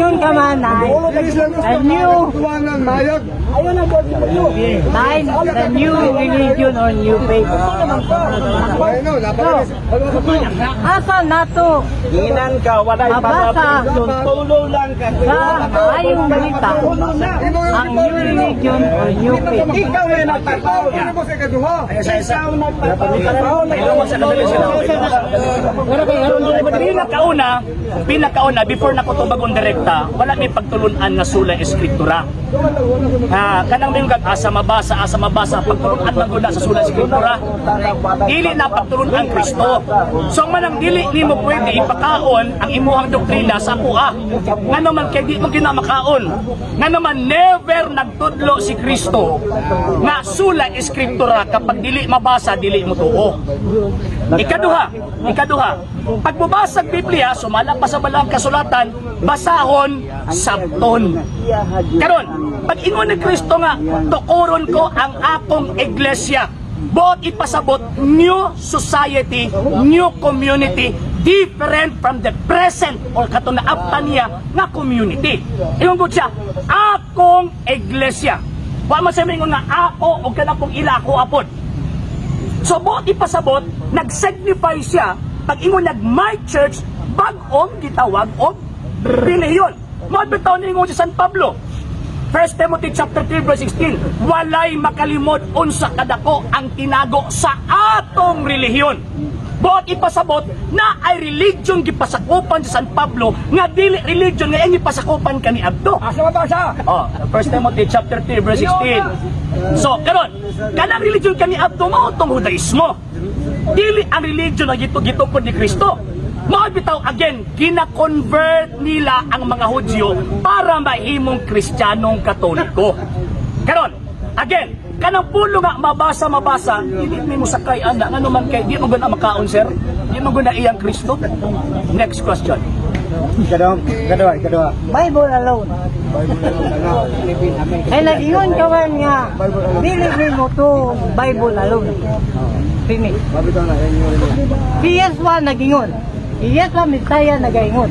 Yun ka man ay a new Tuwangan, mayag. nine a new religion or new faith. Ayun, napakalis. Asa nato Ginan ka, walay Mabasa. Tulo lang ka. sa ayong balita ang new religion or new faith. Ikaw ay nagtataw. Ano? Ikaw nagtataw. Ikaw mo sa kabila sila. Pinakauna, pinakauna, before na ko ito bagong direkta, wala may pagtulunan na sula eskriptura. Ah, kanang may gag asa mabasa, asa mabasa, pagtulunan magula sa sula eskriptura. Dili na pagtulun ang Kristo. So ang manang dili nimo pwede ipakaon ang imuhang doktrina sa kuha. Nga naman kay di mo kinamakaon. Nga naman never nagtudlo si Kristo nga sula eskriptura kapag dili mabasa dili mo tuo. Ikaduha, ikaduha. Pag mabasa ang Biblia, sumala sa balang kasulatan, basahon sabton. Karon, pag ingon ni Kristo nga, tukuron ko ang akong iglesia. Buot ipasabot, new society, new community, different from the present or katunaaptan niya nga community. Ingon ko siya, akong iglesia. Wa man sa nga ako o kanakong ilako apod. So buot ipasabot, nag-signify siya pag ingon nag my church bag-ong gitawag og relihiyon. Mo bitaw ni ingon si San Pablo. 1 Timothy chapter 3 verse 16, walay makalimot unsa kadako ang tinago sa atong relihiyon. Buot ipasabot na ay religion gipasakupan sa San Pablo nga dili religion nga ang gipasakupan kani Abdo. Asa mabasa? Oh, 1 Timothy chapter 3 verse 16. So, karon, kanang religion kani Abdo mao tong Judaismo. Dili ang religion na gito gitukod ni Kristo. Mao bitaw again, gina-convert nila ang mga Hudyo para mahimong Kristiyanong Katoliko. Karon, again, kanang pulo nga mabasa mabasa, dili mi mo sakay ana ngano man kay di mo guna makaon sir. Di mo guna iyang Kristo. Next question. Ikaduha, ikaduha, ikaduha. Bible alone. Ay nag-ingon ka man nga dili mo to Bible alone. Finish. Mabitaw na, yan yung PS1 nagingon. PS1 Messiah nagaingon.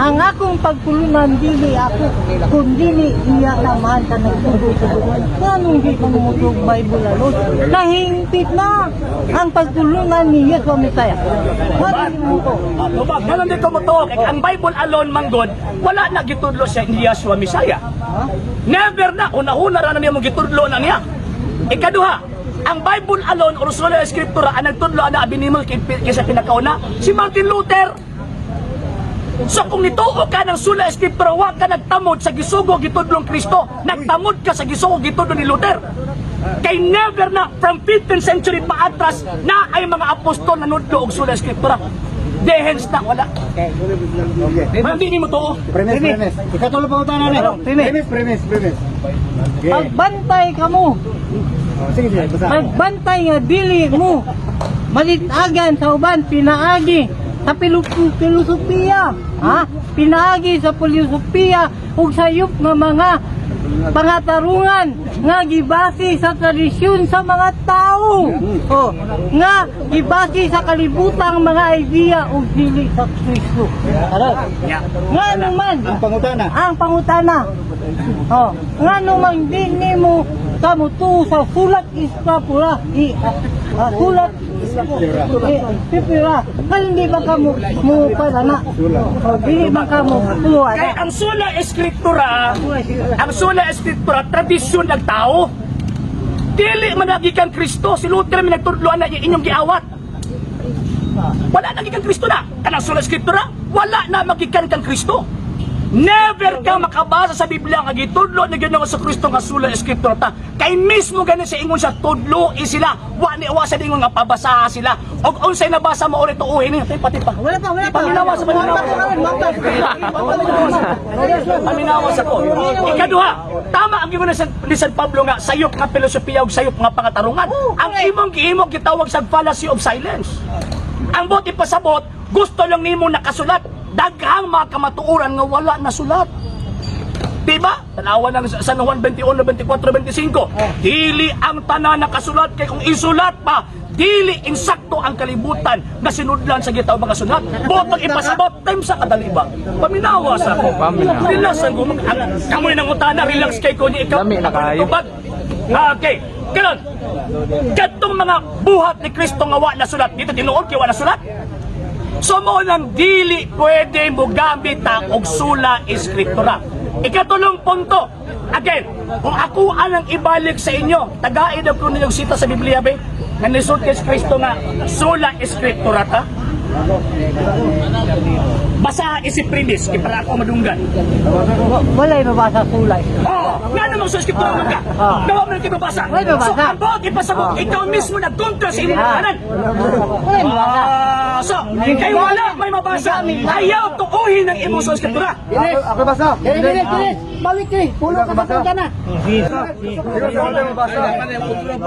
Ang akong pagtulunan dili ako, kundi iya naman ka nagtututunan. Ganong di ko mutog Bible alone. Nahingpit na ang pagtulunan ni Yeshua Messiah. Wala mo ko. Tubag, ganun dito. Kaya ang Bible alone manggod, wala na gitudlo siya ni Yahshua Messiah. Never na. Una-una na niya mo gitudlo na niya. Ikaduha, ang Bible alone, or solo escritura, ang nagtudlo na abinimol kay kaysa pinakauna, si Martin Luther. So kung nituo ka ng sula escritura, huwag ka nagtamod sa gisugo gitudlong Kristo. Nagtamod ka sa gisugo gitudlo ni Luther. Kay never na from 15th century pa atras na ay mga apostol na nudlo og sula escritura. Dehens na wala. Okay. Hindi ni mo to. Premise, premise. Ikatulo pa utanan eh. Premise. Premise, premise. Pagbantay ka mo, Oh, sige, sige, basa. pagbantay nga dili mo, malitagan sa uban, pinaagi sa filosofiya, ha? Pinaagi sa filosofiya ug sayop nga mga pangatarungan nga gibase sa tradisyon sa mga tao. Oh, nga gibase sa kalibutang mga idea ug dili sa Kristo. Nga naman, Ang pangutana. ang pangutana. Oh, nga naman din nimo kamo to sa sulat iskapura. I, ah, sulat pipira. Kaya hindi ba kamo mo pala na? Oh, dili ba kamo tuwa Kaya na? ang sula escritura, ang sula escritura, tradisyon ng tao. Dili man nagikan Kristo, si Luther may nagtudloan na inyong giawat. Wala nagikan Kristo na. Kanang sula escritura, wala na magikan kang Kristo. Never ka makabasa sa Biblia nga gitudlo ni Ginoo sa Kristo nga sula escritura ta. Kay mismo gani sa ingon siya tudlo sila. Wa ni wa sa ingon nga pabasaha sila. Og unsay nabasa mo ulit tuuhin ni pati pa. Wala pa, wala pa. Paminawa sa paminawa. Paminawa sa ko. Ikaduha, tama ang ingon ni San, Pablo nga sayop nga filosofiya ug sayop nga pangatarungan. Ang imong giimong gitawag sa fallacy of silence. Ang buti pasabot, gusto lang nimo nakasulat daghang mga kamatuoran nga wala na sulat. Diba? Tanawa ng San Juan 21, 24, 25. Dili ang tanan nakasulat kay kung isulat pa, dili insakto ang kalibutan na sinudlan sa gitaw mga sunat. Buot pag ipasabot time sa kadaliba. Paminawa sa ako. Paminawa. Relax ang gumag... ang- Kamoy ng utana, relax kay ko ni ikaw. Lami na kayo. Ah, Okay. Kanon. Katong mga buhat ni Kristo nga wa na sulat. Dito tinuod kay wa na sulat. So mo nang dili pwede mo gamit ang og sula eskriptura. Ikatulong punto. Again, kung ako anang ibalik sa inyo, tagain ko ninyong sita sa Biblia ba? Nga nisod kay Kristo nga sula eskriptura ta. Basa isip primis, kay para ako madunggan. Wala yung mabasa sulay. Oh, nga namang sa eskriptura man ka. Ah. Gawa mo ng ibabasa. May babasa. So, abot, ipasabot, ikaw mismo nagkontra sa inyong Ah. kanan. Wala yung mabasa. Ah, so, kay wala may mabasa. Ayaw tuuhin ng imo sa eskriptura. Ako, ako basa. Dili, dili, dili. Bawit ka eh. Pulo ka sa punta na. Ikaw sa wala yung basa.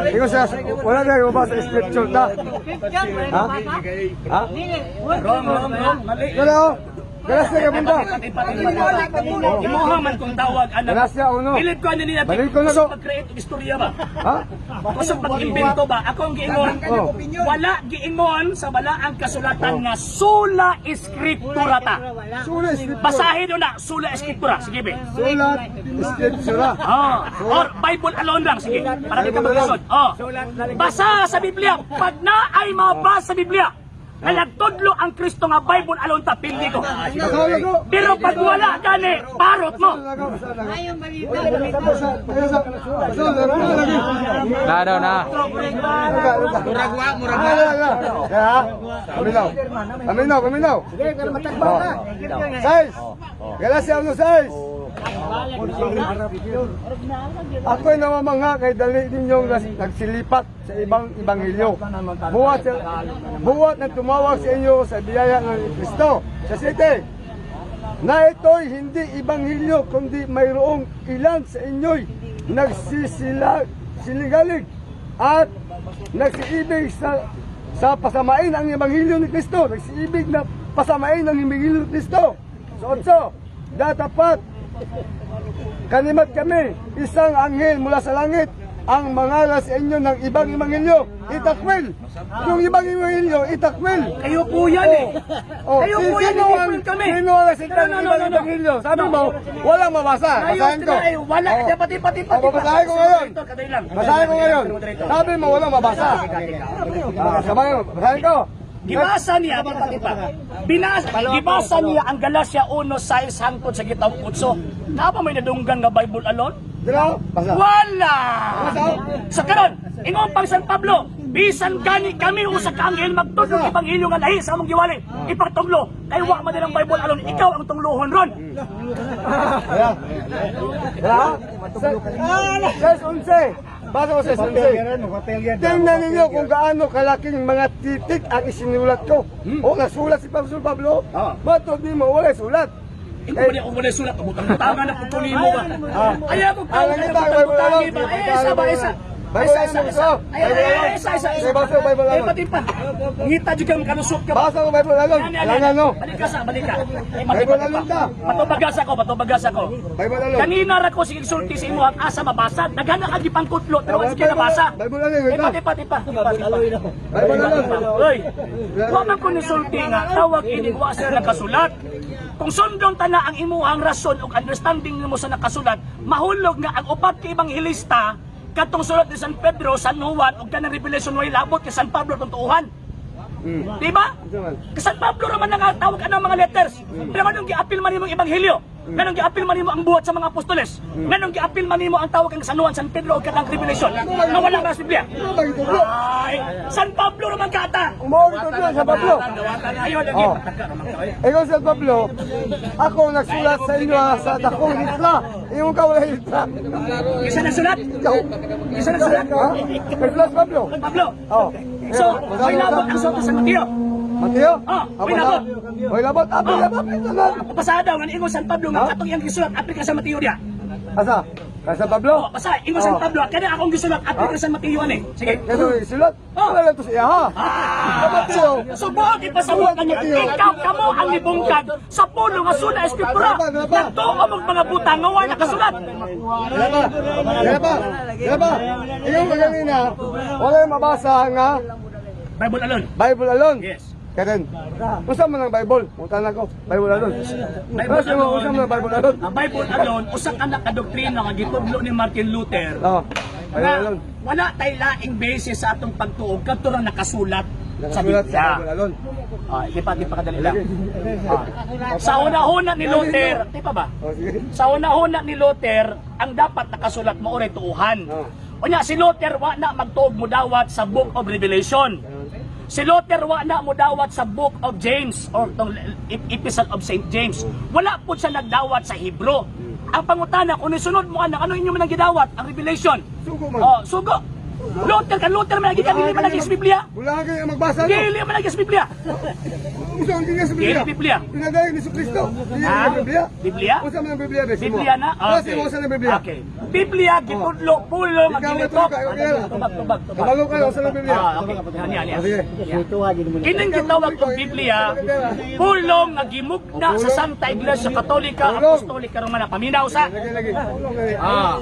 Ikaw sa wala na yung basa scripture ta. Ha? Ha? Wrong, wrong, wrong. Mali. Oh. Galas na kabunda. Imuha man kung tawag anak. Galas uno. Pilid ko ano nila. Balik ko na to. Mag-create og istorya ba? Ha? Kusog pag-imbento ba? Ako ang giingon. Wala giingon sa balaang kasulatan nga sula eskriptura ta. Sula scripture. Basahin nyo na, sula eskriptura. Sige, be. Sulat scriptura. Oh, or Bible alone lang, sige. Para di ka maglisod. Oh. Basa sa Biblia. Pag na ay mabasa sa Biblia, na nagtudlo ang Kristo nga Bible alone ta pindi ko. Ko. Pero pag wala gani, parot mo. Na daw na. Muragwa, muragwa. Ya. Paminaw. Paminaw, paminaw. Size. Galas siya ano size. Ako'y namamangha kay dali ninyong nagsilipat sa ibang ibanghilyo. Buwat, buwat na tumawag sa inyo sa biyaya ng Kristo sa city na ito'y hindi ibanghilyo kundi mayroong ilan sa inyo'y nagsisila siligalig at nagsiibig sa sa pasamain ang ebanghelyo ni Kristo, nagsiibig na pasamain ang ebanghelyo ni Kristo. So, otso, datapat kanimat kami, isang anghel mula sa langit ang mangalas sa inyo ng ibang ebanghelyo, itakwil. Yung ibang ebanghelyo, itakwil. Kayo po yan eh. Oh, Kayo si- po yan, po kami. sino ang No, ng no, no, ibang no, no. ebanghelyo? Sabi mo, walang mabasa. Basahin ko. wala. Oh. Dapat ipat ipat Oh, babasahin ko ngayon. Basahin ko ngayon. Sabi mo, walang mabasa. Ah, basahin ko. Gibasa niya. Binasa, gibasa niya ang Galacia 1 size hangtod sa gitawang utso. Napa may nadunggan nga Bible alone? Wala! Sa karon, ingon pang San Pablo, bisan gani kami usa ka anghel magtudlo ebanghelyo nga lahi sa among giwali. Ipagtunglo, kay wa man ang Bible alone, ikaw ang tunglohon ron. Ha? Ses 11. Basa ko ses 11. Tingnan ninyo kung gaano kalaking mga titik ang isinulat ko. O, nasulat si Pablo Pablo. Matod ni mo, wala sulat. Ikaw ba niya kung wala sulat, butang-butangan na putuli mo ba? Ah. Ayaw ko tawag Alam na kita, Bible butang-butangi alone. ba? Eh, isa ba, isa? Bible Isa, isa, alone, isa. ito. Ay, ay, Bible ay, isa, isa. Sige, basa, Bible Eh, alone. pati pa. Ngita juga ang kanusok ka ba? Basa ko Bible yan. Langan no. Balik ka sa, balik ka. Eh, Bible mati, pa. Patubagas ako, patubagas ako. Bible alone. Kanina ra ko sige sulti sa imo ang asa mabasa. Naghana ka di pangkutlo pero sige nabasa. Bible alone. Eh, pati pa, pati pa. Bible alone. Oy, wa man ko ni sulti nga tawag ini wa sa nakasulat. Kung sundon ta na ang imuhang rason ug understanding nimo sa nakasulat, mahulog nga ang upat ka ibanghilista katong sulat ni San Pedro, San Juan ug kanang Revelation way labot kay San Pablo tong tuuhan. Di ba? Kay San Pablo raman nga tawag ka ng mga letters. Pero anong giapil man nimo ang ebanghelyo? Ganong giapil man nimo ang buhat sa mga apostoles? Ganong giapil man nimo ang tawag kang San Juan, San Pedro ug kanang Revelation? Nga wala ra sa Biblia. Ay, San Pablo raman ka ata. Umuwi ko doon sa Pablo. Oh. Ikaw sa Pablo, ako nagsulat sa inyo ah, sa dakong hitla. Yung ka wala hitla. Isa na sulat. Ikaw. Isa na sulat. Pablo. Pablo. Oh. So, may labot ang sulat sa Mateo. Mateo? Oh, may basa. labot. May labot. Ah, may labot. May labot. Pasada daw nga ingon San Pablo nga katong iyang gisulat apil ka sa Mateo dia. Asa? Sa San Pablo? Oh, basta, ingon San Oh. Pablo, kaya akong gusto lang, at oh. San Mateo eh. Sige. Kasi isulat. Oh. Wala lang to sa iya ha. Sa Mateo. So, buhag ipasabot na niya, ikaw, kamo ang libungkag sa puno nga suna pa. Nagtuo mo mga butang nga wala nakasulat. Kaya ba? Kaya ba? Kaya ba? Ikaw ba kanina, wala mabasa nga Bible alone. Bible alone. Yes. Karen, usa man ang Bible? Punta na ko. Bible alone. Bible Usa mo, usa mo ang Bible alone? Ang Bible alone, usa ka na kadoktrina nga gitudlo ni Martin Luther. Nga alone. wala tay laing basis sa atong pagtuog kadto ra nakasulat sa sa Biblia. Ah, di pa di pa kadali lang. Ah. Sa una-una ni Luther, di pa ba? O sige. Sa una-una ni Luther, ang dapat nakasulat mo oray tuuhan. Oh. Unya si Luther wa na magtuog mo dawat sa Book of Revelation. Si Luther wa na mo dawat sa Book of James or tong Ep- Epistle of St. James. Wala po siya nagdawat sa Hebro. Ang pangutana kung isunod mo anak ano inyo man gidawat ang Revelation. Sugo man. Oh, sugo. Luther kan Luther man lagi kan dili man lagi Biblia. Wala kayo magbasa? Dili man lagi Biblia. Usa ang tingin sa Biblia? Dili Biblia. Pinadayon ni Kristo. Ang Biblia? Biblia? Usa man ang Biblia mo? Biblia na? Kasi mo usa na Biblia. Okay. Biblia, gitudlo, pulo, Ikaw magilitok. okay. Tubag, tubag, tubag. Kabalo ka usa na Biblia. Ah, okay. Yan, yan, yan. Sige. Kining gitawag kong Biblia, pulong nga gimugna sa Santa Iglesia Katolika, Apostolika Romana. Paminaw sa. Ah.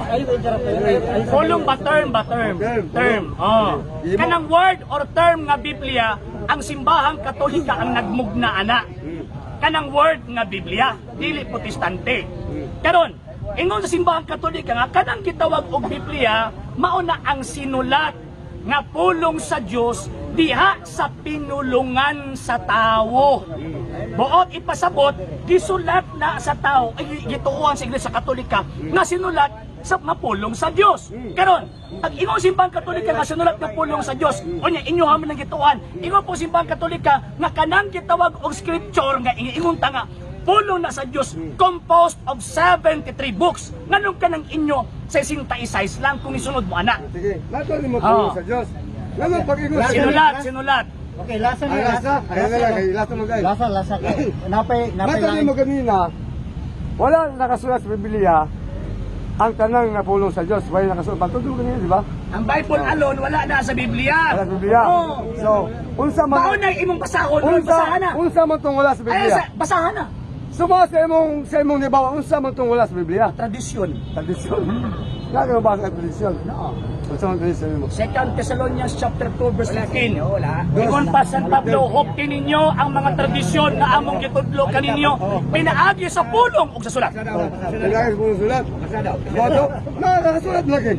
Pulong ba term ba term? Term. Oh. Kanang word or term nga Biblia, ang simbahang Katolika ang nagmugna ana. Kanang word nga Biblia, dili protestante. Karon, ingon sa simbahang Katolika nga kanang gitawag og Biblia, mao na ang sinulat nga pulong sa Dios diha sa pinulungan sa tawo. Buot ipasabot, gisulat na sa tao, ay gituuhan sa Iglesia Katolika nga sinulat sa mapulong sa Dios. Karon, ang ingon simbang Katolika nga sinulat nga pulong sa Dios, unya inyo man ang gituuhan. Ingon po simbang Katolika nga kanang gitawag og scripture nga ingon ta nga pulong na sa Dios composed of 73 books. Nganong kanang inyo sa 66 lang kung isunod mo ana. Sige. Nato ni mo Ah. sa Dios. Ngano pag ingon sa Sinulat, sinulat. Okay, lasa Ang lasa, ayan na lang, kay lasa mo guys. Lasa, lasa. Napay, napay Nato ni mo kanina, wala nakasulat sa Biblia ang tanang na pulong sa Dios. Wala nakasulat. Pagtudlo kanina, di ba? Ang Bible alone wala na sa Biblia. Wala sa Biblia. Oh. So, unsa man Mauna imong basahon, Lord, unsa basahan na. unsa man tong wala sa Ay, Biblia. sa- basahan na. Sumo sa imong sa imong nibawa, unsa man tong wala sa Biblia. Tradisyon. Tradisyon. Nga ba sa tradisyon? Unsa man tradisyon mo? 2 Thessalonians chapter 2 verse 15. Ingon pa San Pablo, hopkin ninyo ang mga tradisyon na among gitudlo kaninyo pinaagi sa pulong ug sa sulat. Kailangan ko sulat. Bato, na nakasulat lagi.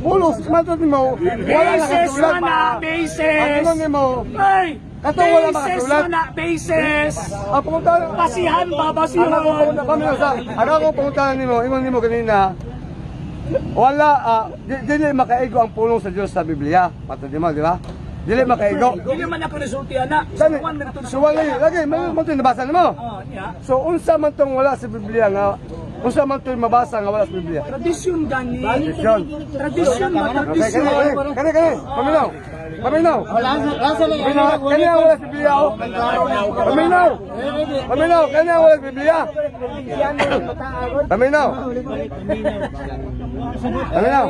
Pulos, matot mo, wala Basis nakasulat. man na, Ang basis. ingon nimo, Ay, Katong wala basis makasulat. man na, basis. ang pumunta, Basihan ba, Ano basihan. pumunta, sa, ano ko pumunta nimo, ingon nimo kanina, wala, ah, di, dili makaigo ang pulong sa Diyos sa Biblia. Mato di mo, di ba? Dili makaigo. Dili man ako resulti ana. Sani, Suwan man ito. so wala lagi, may mo ito nabasa mo. Ah, niya. So, unsa man tong wala sa Biblia nga, unsa man tong mabasa nga wala sa Biblia? Tradisyon gani. Tradisyon. Tradisyon ba, Okay, kani, tradisyon. kani, kani, kani, paminaw. Paminaw. Paminaw, kani ang wala sa Biblia, oh. Paminaw. Paminaw, kani ang wala sa Biblia. Paminaw. Paminaw.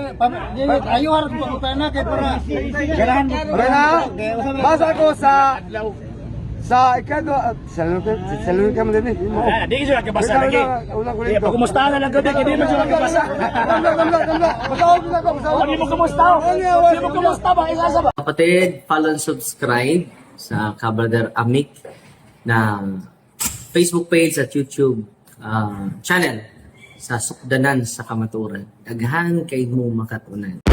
Ayo harus pamutan na kay para ganahan mo. Paminaw. Basa ko sa sa ikado salun ka salun ka mo din eh. Mo. Ah, di ka kabasa Wait, lagi. wala, wala ko Di dito. pa kumusta na lang gabi, hindi man siya kabasa. Tamla, tamla, tamla. Masawag na ako, masawag. Hindi mo kumusta? Hindi mo kumusta ba? Isa ba? Kapatid, follow and subscribe sa Kabrother Amik ng Facebook page at YouTube um, channel sa Sukdanan sa Kamaturan. Daghan kay mo makatunan.